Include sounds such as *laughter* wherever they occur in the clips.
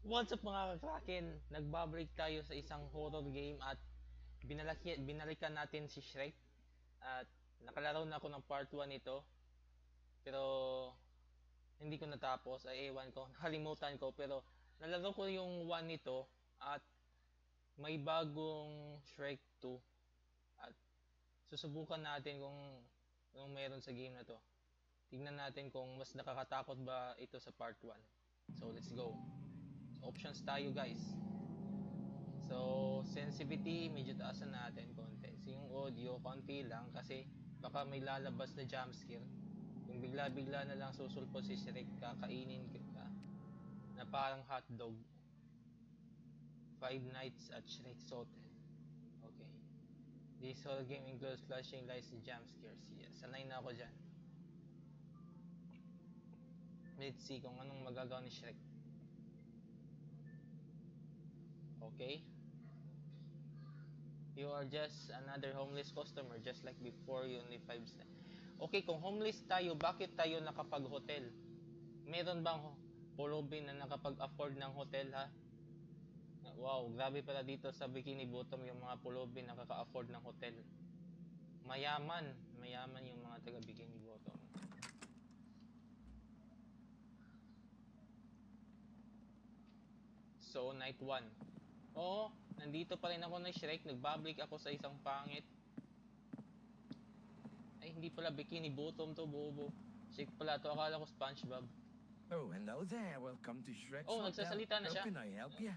What's up mga kakraken? Nagbabalik tayo sa isang horror game at binalaki, binalikan natin si Shrek. At nakalaro na ako ng part 1 nito. Pero hindi ko natapos. Ay ewan ko. *laughs* Nakalimutan ko. Pero nalaro ko yung 1 nito. At may bagong Shrek 2. At susubukan natin kung anong meron sa game na to. Tingnan natin kung mas nakakatakot ba ito sa part 1. So let's go options tayo guys. So, sensitivity, medyo taasan natin konti. So, yung audio, konti lang kasi baka may lalabas na jump scare. Kung bigla-bigla na lang susulpot si Shrek, kakainin kita na parang hotdog. Five Nights at Shrek's Hotel. Okay. This whole game includes flashing lights and jump scares. Yes, sanay na ako dyan. Let's see kung anong magagawa ni Shrek. Okay? You are just another homeless customer just like before you only 5 steps. Okay, kung homeless tayo, bakit tayo nakapag-hotel? Meron bang pulubin na nakapag-afford ng hotel ha? Wow, grabe pala dito sa Bikini Bottom yung mga pulubin na nakaka-afford ng hotel. Mayaman, mayaman yung mga taga Bikini Bottom. So, night 1. Oo, nandito pa rin ako na Shrek. Nagbabalik ako sa isang pangit. Ay, hindi pala bikini bottom to, bobo. Shrek pala to. Akala ko Spongebob. Oh, hello there. Welcome to Shrek's Oh, Hotel. nagsasalita na How siya. can I help you?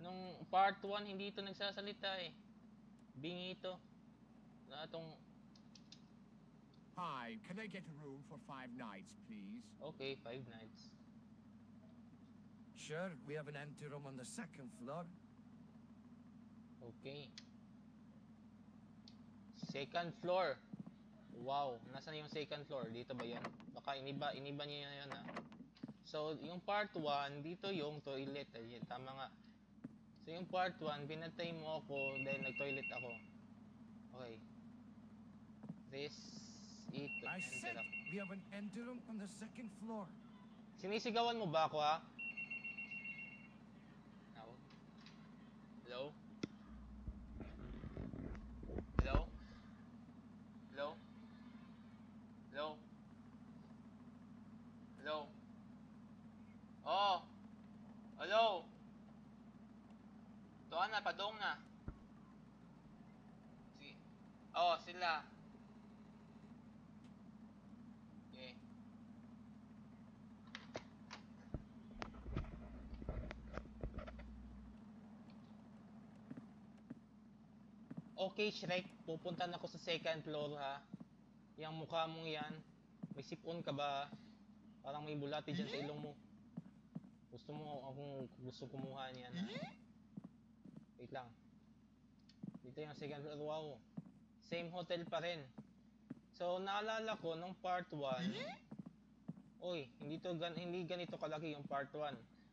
Nung part 1, hindi ito nagsasalita eh. Bingi ito. Na itong, Hi, can I get a room for five nights, please? okay, five nights. Sure, we have an empty room on the second floor. Okay. Second floor. Wow, nasaan yung second floor? Dito ba yun? Baka iniba, iniba niyo yun ah. So, yung part 1, dito yung toilet. Ayun, tama nga. So, yung part 1, pinatay mo ako dahil nag-toilet ako. Okay. This it to I said we have an empty room on the second floor. Sinisigawan mo ba ako ha? Ako? Hello? Hello? Hello? Hello? Hello? Oh! Hello? Tuan na, padong na. Si Oh, sila. Okay. Okay, Shrek, pupunta na ako sa second floor ha. Yang mukha mong yan, may sipon ka ba? Parang may bulati dyan sa ilong mo. Gusto mo akong gusto kumuha niyan ha? Wait lang. Dito yung second floor. Wow. Same hotel pa rin. So, naalala ko nung part 1, Uy, hindi to gan hindi ganito kalaki yung part 1.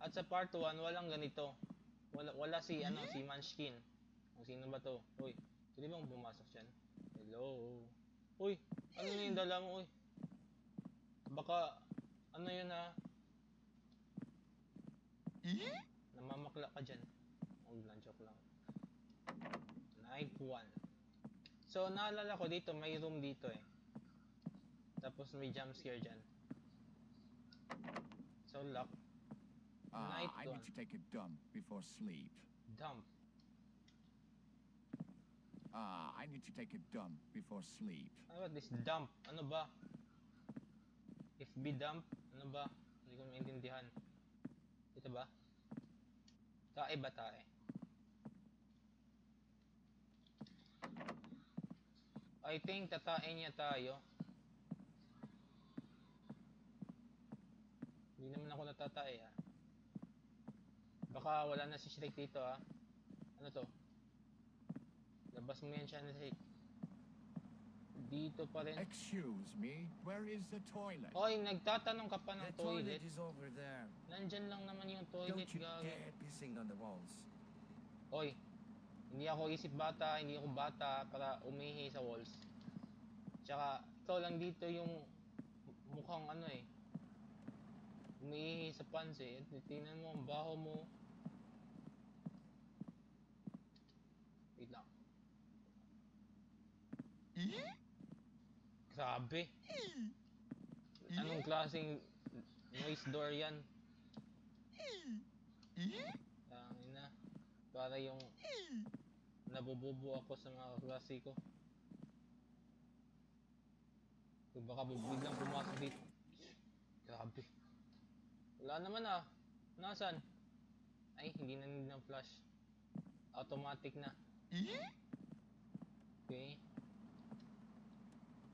At sa part 1, walang ganito. Wala, wala si ano, si Munchkin. Kung sino ba to? Uy, pwede bang pumasok dyan? Hello? Uy, ano na yung dala mo, uy? Baka, ano yun ah? Namamakla ka dyan. Huwag lang, joke lang. Night 1. So, naalala ko dito, may room dito eh. Tapos may jump scare dyan. So, lock. Ah, Night I one. need to take a dump before sleep. Dump. Ah, I need to take a dump before sleep. Ano ba this dump? Ano ba? FB dump? Ano ba? Hindi ko maintindihan. Ito ba? Tae ba tae? I think tatae niya tayo. Hindi naman ako natatae ah. Baka wala na si Shrek dito ah. Ano to? Labas mo yan siya na Shrek. Dito pa rin. Excuse me, where is the toilet? Hoy, nagtatanong ka pa ng The toilet toilet. is over there. Nandyan lang naman yung toilet, Don't you gago. dare pissing on the walls. Hoy, hindi ako isip bata, hindi ako bata para umihi sa walls. Tsaka, ikaw lang dito yung mukhang ano eh. Umiihi sa pansit. Tingnan mo, ang baho mo. Wait lang. Grabe. Anong klaseng noise door yan? Tangin na. Para yung nabububo ako sa mga klase ko. Kung baka biglang pumasok dito. Grabe. Wala naman ah. Nasaan? Ay, hindi na need ng flash. Automatic na. Okay.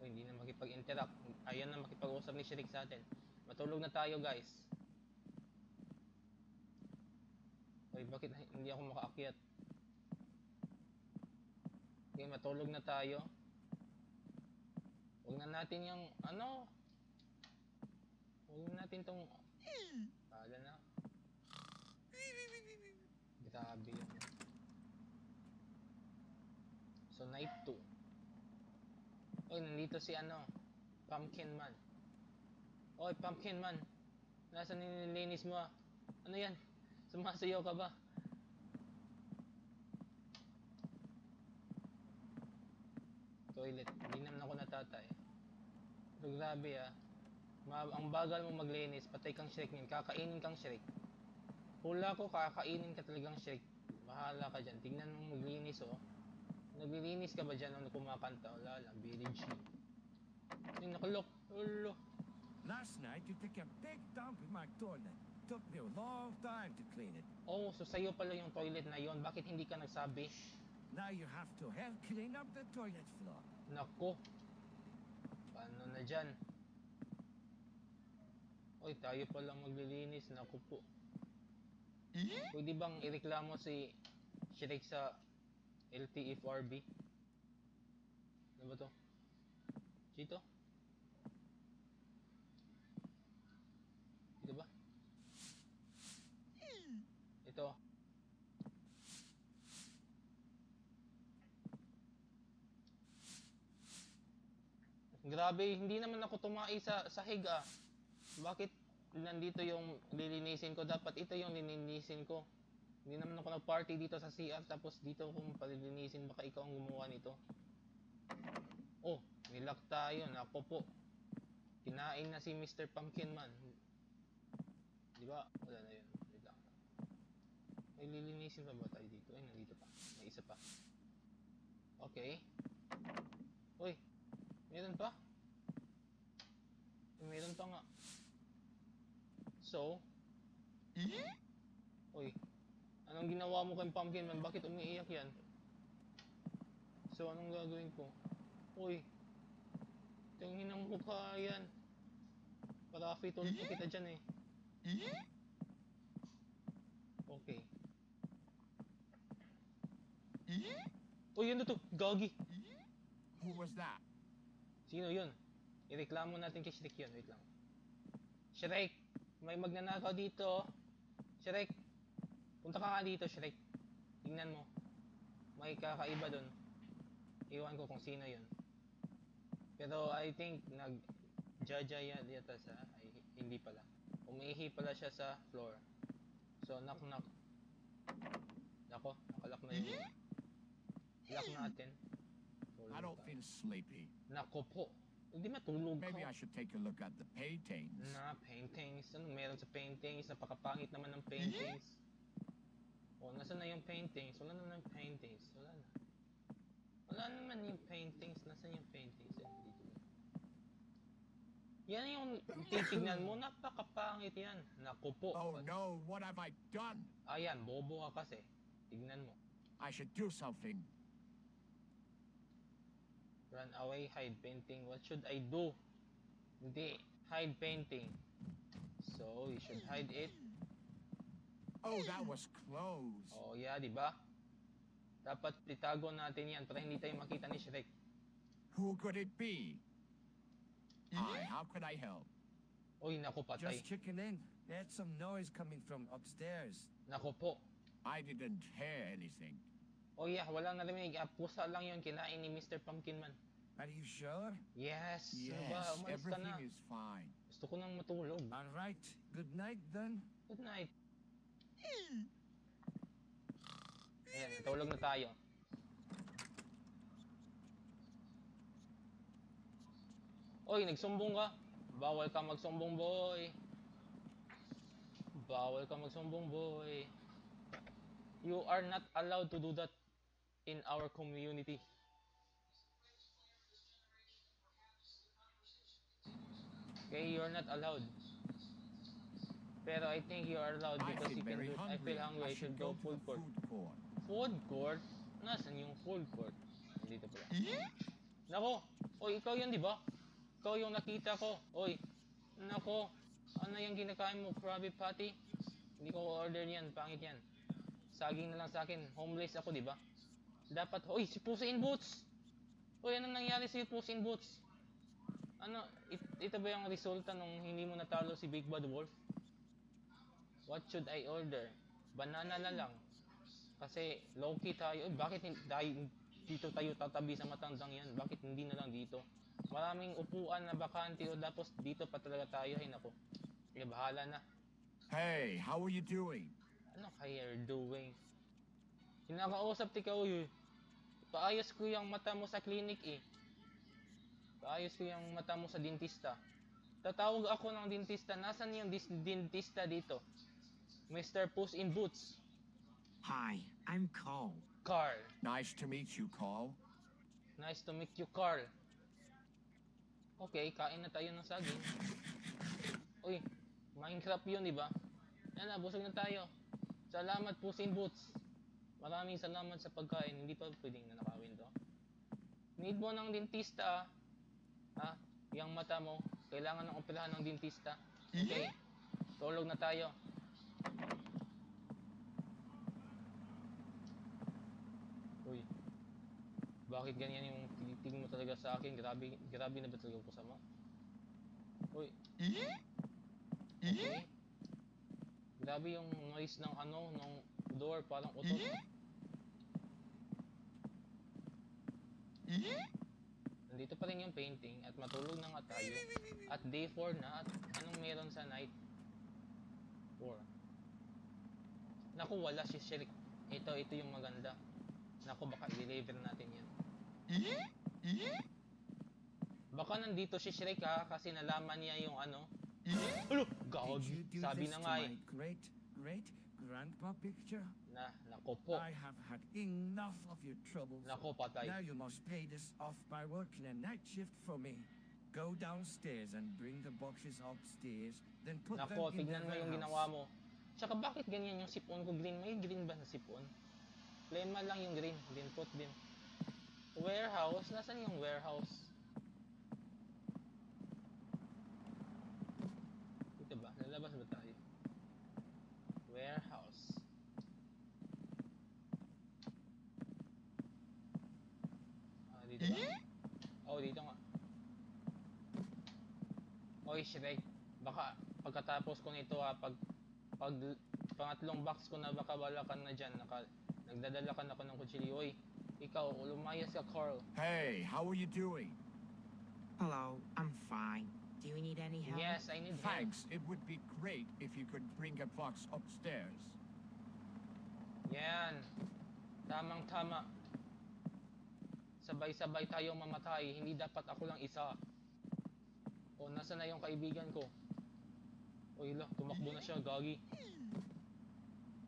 Hindi na makipag-interact. Ayaw na makipag-usap ni Shirik sa atin. Matulog na tayo guys. Oy, bakit hindi ako makaakyat? Okay, matulog na tayo. Huwag na natin yung, ano? Huwag na natin tong, Kala na. Grabe yun. So, night 2. Oy, nandito si ano? Pumpkin Man. Oy, Pumpkin Man. Nasaan nililinis mo ah? Ano yan? Sumasayaw ka ba? Toilet. Hindi naman ako natatay. Pero grabe ah. Ma ang bagal mo maglinis, patay kang Shrek niyan. Kakainin kang Shrek. Hula ko, kakainin ka talagang Shrek. Bahala ka dyan. Tingnan mo maglinis oh. Naglilinis ka ba dyan nung kumakanta? Wala lang, Billie Jean. Yung nakalok. Ulo. Last night you took a big dump in my toilet. Took me a long time to clean it. Oh, so sa'yo pala yung toilet na yon. Bakit hindi ka nagsabi? Now you have to help clean up the toilet floor. Nako. Paano na dyan? Oy, tayo pala maglilinis. Naku po. Pwede bang ireklamo si Shrek sa LTFRB? Ano ba to? Dito? Dito ba? Ito. Grabe, hindi naman ako tumai sa sahig ah. Bakit nandito yung lilinisin ko? Dapat ito yung lilinisin ko. Hindi naman ako nag-party dito sa CR tapos dito kung palilinisin baka ikaw ang gumawa nito. Oh, nilock tayo. Nako po. Kinain na si Mr. Pumpkin Man. Di ba? Wala na yun. Wait lang. May lilinisin pa ba tayo dito? Ay, nandito pa. May isa pa. Okay. Uy, meron pa? Meron pa nga. So? Uy, anong ginawa mo kay Pumpkin Man? Bakit umiiyak yan? So, anong gagawin ko? Uy, tingin ang mukha yan. Parafi, tulog pa kita dyan eh. Okay. Uy, yun na to. Gagi. Who was that? Sino yun? Ireklamo natin kay Shrek yun. Wait lang. Shrek! May magnanakaw dito. Shrek! Punta ka nga dito, Shrek. Tingnan mo. May kakaiba dun. Iwan ko kung sino yun. Pero I think nag jaja yan yata sa ay hindi pala. Umiihi pala siya sa floor. So knock knock. Nako, nakalak na yun. Lock natin. I don't feel sleepy. Nako po. Hindi matulog Maybe ka. I should take a look at the paintings. Na, paintings. Anong meron sa paintings? Napakapangit naman ng paintings. O, nasaan na yung paintings? Wala na ng paintings. Wala na. Wala naman yung paintings. Nasaan yung paintings? Eh, dito. Yan yung titignan mo. Napakapangit yan. Naku po. Oh no, what have I done? Ayan, bobo ka kasi. Tignan mo. I should do something. Run away, hide painting. What should I do? Hindi. Hide painting. So, you should hide it. Oh, that was close. Oh, yeah, di ba? Dapat itago natin yan para hindi tayo makita ni Shrek. Who could it be? I, how could I help? Uy, naku patay. Just checking in. There's some noise coming from upstairs. Naku po. I didn't hear anything. Oh yeah, wala narinig. Ah, pusa lang yun. Kinain ni Mr. Pumpkin Man. Are you sure? Yes. Yes, Ano ba? Umalis ka everything na. is fine. Gusto ko nang matulog. All right. Good night then. Good night. Ayan, natulog na tayo. Oy, nagsumbong ka. Bawal ka magsumbong, boy. Bawal ka magsumbong, boy. You are not allowed to do that in our community. Okay, you're not allowed. Pero I think you are allowed because you can do it. I feel hungry. I should go food court. food court. Nasaan yung food court? Dito pala. Nako! Oy, ikaw yan, di ba? Ikaw yung nakita ko. Oy, nako. Ano yung ginakain mo? Krabby Patty? Hindi ko order yan. Pangit yan. Saging na lang sa akin. Homeless ako, di ba? Dapat, oy, si Pussy in Boots! Oy, anong nangyari si Pussy in Boots? Ano, it- ito ba yung resulta nung hindi mo natalo si Big Bad Wolf? What should I order? Banana na lang. Kasi low-key tayo. Eh, bakit tayo, dito tayo tatabi sa matandang yan? Bakit hindi na lang dito? Maraming upuan na bakante o tapos dito pa talaga tayo. Ay nako. Kaya bahala na. Hey, how are you doing? Ano kaya you're doing? Kinakausap ti ka uy. Paayos ko yung mata mo sa clinic eh. Paayos ko yung mata mo sa dentista. Tatawag ako ng dentista. Nasaan yung dentista dito? Mr. Puss in Boots. Hi, I'm Cole. Carl. Nice to meet you, Carl. Nice to meet you, Carl. Okay, kain na tayo ng saging. *laughs* Uy, Minecraft yun, di ba? Yan na, busog na tayo. Salamat po, Sin Boots. Maraming salamat sa pagkain. Hindi pa pwedeng nanakawin to. Need mo ng dentista, ah. Ha? Yung mata mo, kailangan ng operahan ng dentista. Okay, tulog na tayo. Uy, bakit ganyan yung tinitig mo talaga sa akin? Grabe, grabe na ba talaga ako sama? Uy. Okay. Grabe yung noise ng ano, ng door, parang utot. Nandito pa rin yung painting at matulog na nga tayo. At day 4 na at anong meron sa night 4? Naku, wala si Shrek. Ito, ito yung maganda. Naku, baka i-deliver natin yan. Baka nandito si Shrek ha, kasi nalaman niya yung ano. Ano? You do Sabi na nga eh. great, great grandpa picture? Na, nako po. I have had enough of your troubles. Nako, patay. Now you must pay this off by working a night shift for me. Go downstairs and bring the boxes upstairs, then put Nako, them in the tignan mo yung ginawa mo. Tsaka bakit ganyan yung sipon ko green? May green ba sa sipon? Lemon lang yung green. Then put them. Warehouse? Nasaan yung warehouse? Dito ba? Lalabas ba tayo? Warehouse. Ah, dito ba? Oh, dito nga. Oy, Shrek. Baka pagkatapos ko nito ha, pag pag pangatlong box ko na baka wala ka na dyan, naka, nagdadala ka na ako ng kutsilyo. Oy, ikaw, lumayas ka, Carl. Hey, how are you doing? Hello, I'm fine. Do you need any help? Yes, I need help. Thanks. It would be great if you could bring a box upstairs. Yan. Tamang-tama. Sabay-sabay tayo mamatay. Hindi dapat ako lang isa. O, nasa na yung kaibigan ko? Uy, la, tumakbo na siya. Gagi.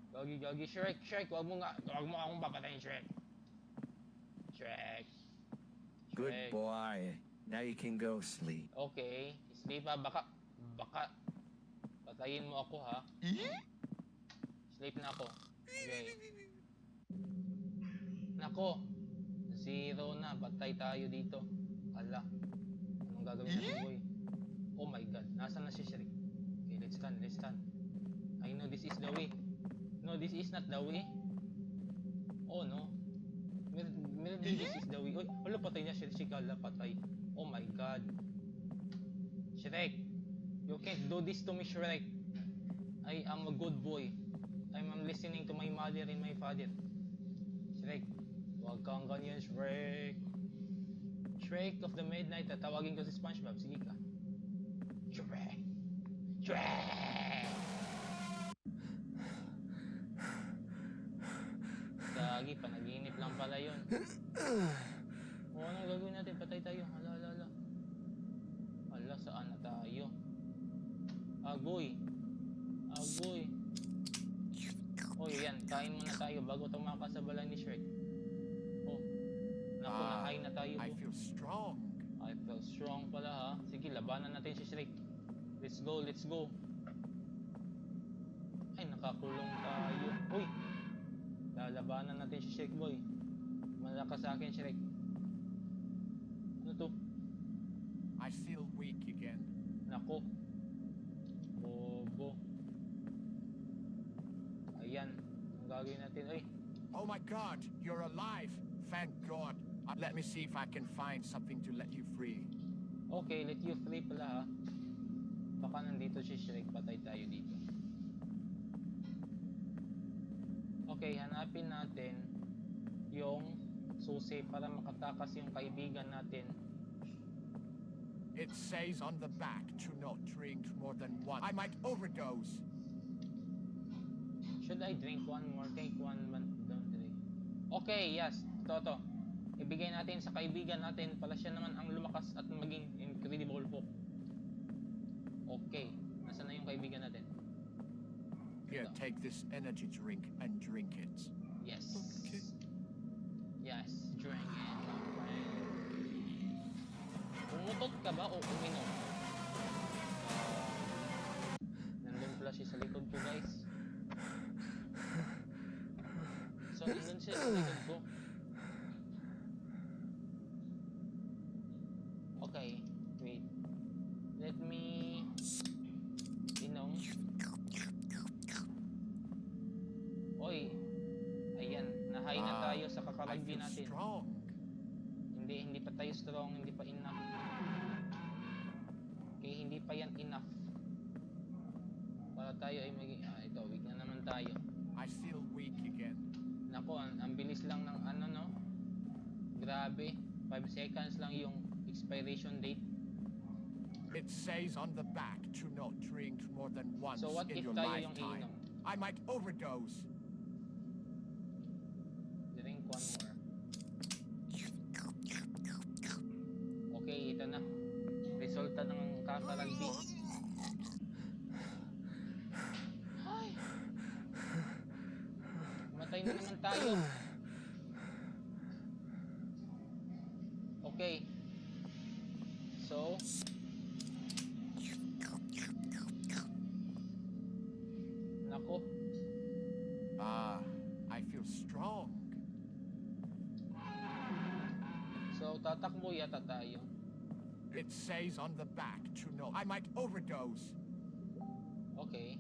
Gagi, gagi. Shrek, Shrek, wag mo nga. Wag mo akong papatayin, Shrek. Shrek. Good Shrek. boy. Now you can go sleep. Okay. Sleep ha. Baka, baka, patayin mo ako ha. Sleep na ako. Okay. Nako. Zero na. Patay tayo dito. Ala. Anong gagawin natin, boy? Oh my god. Nasaan na si Shrek? Let's stand. Let's stand. I know this is the way. No, this is not the way. Oh no. Mer Merdi, this is the way. Uy, wala patay niya. Shrek, Shrek, ala, patay. Oh my god. Shrek, you can't do this to me, Shrek. I am a good boy. I'm, I'm listening to my mother and my father. Shrek, wag kang ganyan, Shrek. Shrek of the Midnight, tatawagin ko si Spongebob. Sige ka. Shrek! Gagi, panaginip lang pala yun. O, anong gagawin natin? Patay tayo. Hala, hala, hala. Hala, saan na tayo? Agoy. Agoy. Oy, yan. Kain muna tayo bago tumakas sa balay ni Shrek. Oh. Naku, nakain na tayo. I feel strong. I feel strong pala ha. Sige, labanan natin si Shrek. Let's go, let's go. Ay, nakakulong tayo. Uy! Lalabanan natin si Shrek boy. Malakas sa akin, Shrek. Ano to? I feel weak again. Nako. Bobo. Ayan. Ang gagawin natin. Ay, Oh my god, you're alive. Thank god. Uh, let me see if I can find something to let you free. okay, let you free pala ha. Baka nandito si Shrek. Patay tayo dito. Okay, hanapin natin yung susi para makatakas yung kaibigan natin. It says on the back to not drink more than one. I might overdose. Should I drink one more? Take one, one, don't drink. Okay, yes. Toto. Ibigay natin sa kaibigan natin pala siya naman ang lumakas at maging incredible Hulk. Okay. Nasaan na yung kaibigan natin? Here, Ito. take this energy drink and drink it. Yes. Okay. Yes. Drink it, friend. Umutot ka ba o uminom? Nandun pala siya sa likod ko, guys. So, nandun siya sa likod ko. Tayo sa I kakaragbi feel natin. strong. Hindi, hindi pa tayo strong, hindi pa enough. Okay, hindi pa yan enough. Para tayo ay maging, ah, ito, weak na naman tayo. I feel weak again. Nako, ang, ang bilis lang ng ano, no? Grabe, 5 seconds lang yung expiration date. It says on the back to not drink more than once So what in if your lifetime. I might overdose. Ng kakaragbi. Ay! Matay na naman tayo. Okay. So, nako. Ah, I feel strong. So, tatakbo yata tayo. It says on the back to not. I might overdose. Okay.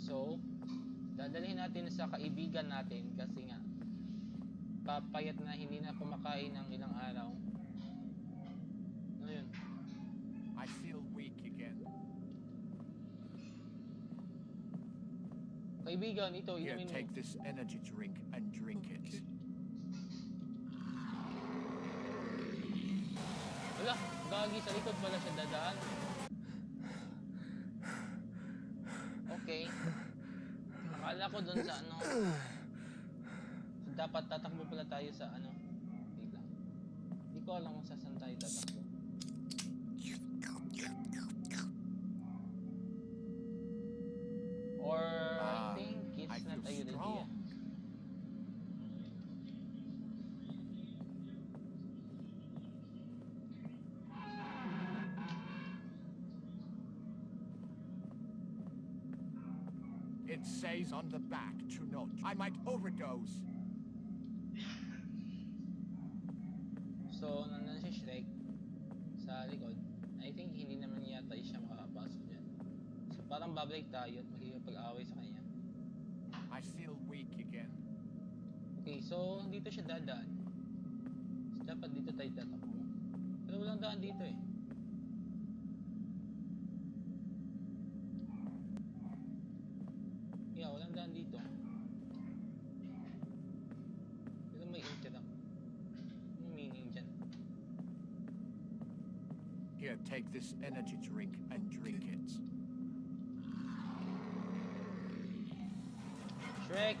So, dadalhin natin sa kaibigan natin kasi nga papayat na hindi na kumakain ng ilang araw. Ano yun? I feel weak again. Kaibigan, ito, Here, inumin mo. take this energy drink and drink it. Gagi sa likod pala siya dadaan. Okay. Akala ko dun sa ano. Dapat tatakbo pala tayo sa ano. Wait lang. Hindi ko alam kung saan tayo tatakbo. It says on the back to not. I might overdose. So, nandun si Shrek sa likod. I think hindi naman yata siya makapasok dyan. So, parang babalik tayo at makikipag-away sa kanya. I feel weak again. Okay, so dito siya dadaan. So, dapat dito tayo tatakbo. Pero walang daan dito eh. Yeah, walang daan dito. Pero may interrupt. Ano meaning dyan? Here, Here, take this energy drink and drink it. Shrek!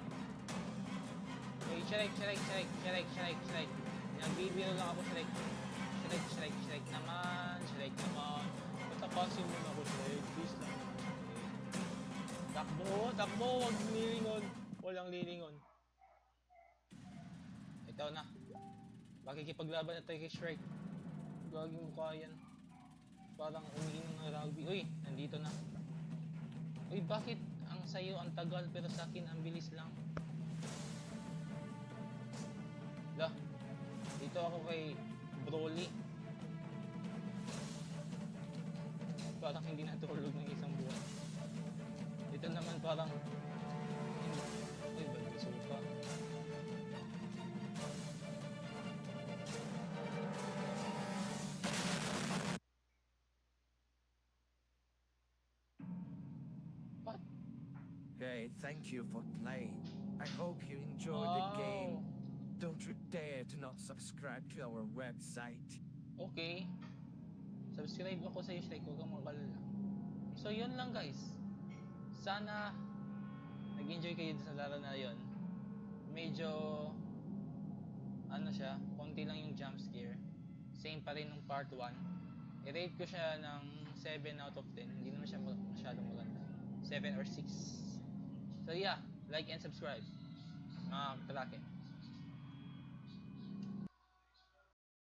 Hey, Shrek, Shrek, Shrek, Shrek, Shrek, Shrek. Nagbibiro lang ako, Shrek. Shrek, Shrek, Shrek naman, Shrek naman. Patapasin mo na ako, Shrek. Please lang. Takbo, takbo, wag lilingon. Walang lilingon. Ikaw na. Makikipaglaban na tayo kay Shrek. Gaging mukha yan. Parang umiinom ng rugby. Uy, nandito na. Uy, bakit ang sayo ang tagal pero sa akin ang bilis lang? Lah, dito ako kay Broly. Parang hindi natulog ng isang buwan. Dito naman parang... Hey, thank you for playing. I hope you enjoyed the game. Don't you dare to not subscribe to our website. Okay. Subscribe ako sa iyo, Shrek. Huwag kang makalala. So, yun lang guys. Sana nag-enjoy kayo sa laro na yun. Medyo ano siya, konti lang yung jump scare. Same pa rin nung part 1. I-rate ko siya ng 7 out of 10. Hindi naman siya ma- masyadong maganda. 7 or 6. So yeah, like and subscribe. Um, Mga katrake.